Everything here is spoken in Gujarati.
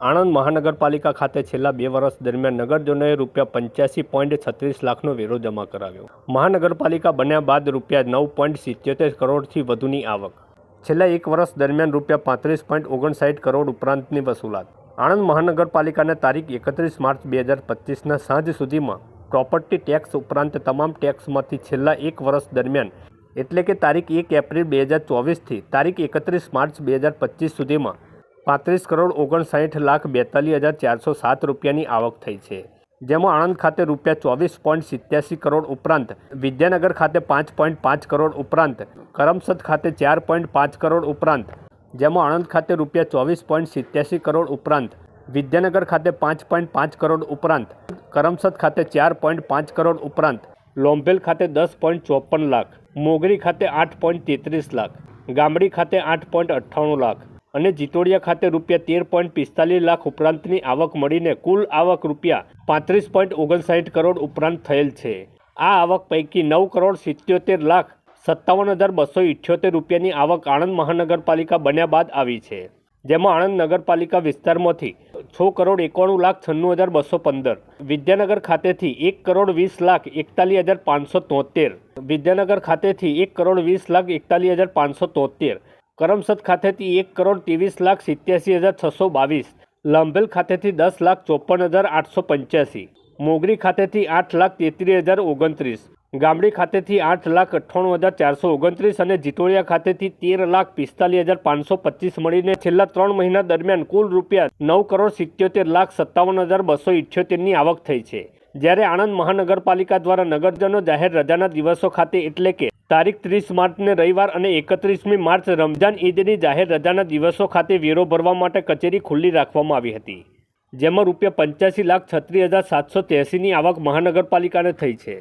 આણંદ મહાનગરપાલિકા ખાતે છેલ્લા બે વર્ષ દરમિયાન નગરજનોએ રૂપિયા પંચ્યાસી પોઈન્ટ છત્રીસ લાખનો વેરો જમા કરાવ્યો. મહાનગરપાલિકા બન્યા બાદ રૂપિયા નવ પોઈન્ટ સિત્યોતેર કરોડથી વધુની આવક. છેલ્લા એક વર્ષ દરમિયાન રૂપિયા પાંત્રીસ પોઈન્ટ ઓગણસાઠ કરોડ ઉપરાંતની વસૂલાત. આણંદ મહાનગરપાલિકાને તારીખ એકત્રીસ માર્ચ બે હજાર પચીસના સાંજ સુધીમાં પ્રોપર્ટી ટેક્સ ઉપરાંત તમામ ટેક્સમાંથી છેલ્લા એક વર્ષ દરમિયાન, એટલે કે તારીખ એક એપ્રિલ બે હજાર ચોવીસથી તારીખ એકત્રીસ માર્ચ બે હજાર પચીસ સુધીમાં પાંત્રીસ કરોડ ઓગણસાઠ લાખ બેતાલીસ હજાર ચારસો સાત રૂપિયાની આવક થઈ છે. જેમાં આણંદ ખાતે રૂપિયા ચોવીસ પોઈન્ટ સિત્યાસી કરોડ ઉપરાંત વિદ્યાનગર ખાતે પાંચ પોઈન્ટ પાંચ કરોડ ઉપરાંત કરમસદ ખાતે ચાર પોઈન્ટ પાંચ કરોડ ઉપરાંત જેમાં આણંદ ખાતે રૂપિયા ચોવીસ પોઈન્ટ સિત્યાસી કરોડ ઉપરાંત વિદ્યાનગર ખાતે પાંચ પોઈન્ટ પાંચ કરોડ ઉપરાંત કરમસદ ખાતે ચાર પોઈન્ટ પાંચ કરોડ ઉપરાંત લોંભેલ ખાતે દસ પોઈન્ટ ચોપન લાખ, મોગરી ખાતે આઠ પોઈન્ટ તેત્રીસ લાખ, ગામડી ખાતે આઠ પોઈન્ટ અઠ્ઠાણું લાખ અને જીતોડિયા ખાતે રૂપિયા તેર પોઈન્ટ પિસ્તાલીસ લાખ ઉપરાંતની આવક મળીને કુલ આવક રૂપિયા પાંત્રીસ પોઈન્ટ ઓગણસાઠ કરોડ ઉપરાંત થયેલ છે. આ આવક પૈકી નવ કરોડ સિત્યોતેર લાખ સત્તાવન હજાર બસો ઇઠ્યોતેર રૂપિયાની આવક આણંદ મહાનગરપાલિકા બન્યા બાદ આવી છે. જેમાં આણંદ નગરપાલિકા વિસ્તારમાંથી છ કરોડ એકાણું લાખ છન્નું હજાર બસો પંદર, વિદ્યાનગર ખાતેથી એક કરોડ વીસ લાખ એકતાલીસ હજાર પાંચસો તોતેર, વિદ્યાનગર ખાતેથી એક કરોડ વીસ લાખ એકતાલીસ હજાર પાંચસો તોતેર કરમસદ ખાતેથી એક કરોડ ત્રેવીસ લાખ સિત્યાસી હજાર છસો બાવીસ લાંભેલ ખાતેથી દસ લાખ ચોપન હજાર આઠસો પંચ્યાસી, મોગરી ખાતેથી આઠ લાખ તેત્રીસ હજાર ઓગણત્રીસ, ગામડી ખાતેથી આઠ લાખ અઠ્ઠાણું હજાર ચારસો ઓગણત્રીસ અને જીતોડિયા ખાતેથી તેર લાખ પિસ્તાલીસ હજાર પાંચસો પચીસ મળીને છેલ્લા ત્રણ મહિના દરમિયાન કુલ રૂપિયા નવ કરોડ સિત્યોતેર લાખ સત્તાવન હજાર બસો ઇઠ્યોતેરની આવક થઈ છે. જ્યારે આણંદ મહાનગરપાલિકા દ્વારા નગરજનો જાહેર રજાના દિવસો ખાતે એટલે કે તારીખ ત્રીસ માર્ચને રવિવાર અને એકત્રીસમી માર્ચ રમઝાન ઈદની જાહેર રજાના દિવસો ખાતે વેરો ભરવા માટે કચેરી ખુલ્લી રાખવામાં આવી હતી, જેમાં રૂપિયા પંચ્યાસી લાખ છત્રીસ હજાર સાતસો ત્યાસીની આવક મહાનગરપાલિકાને થઈ છે.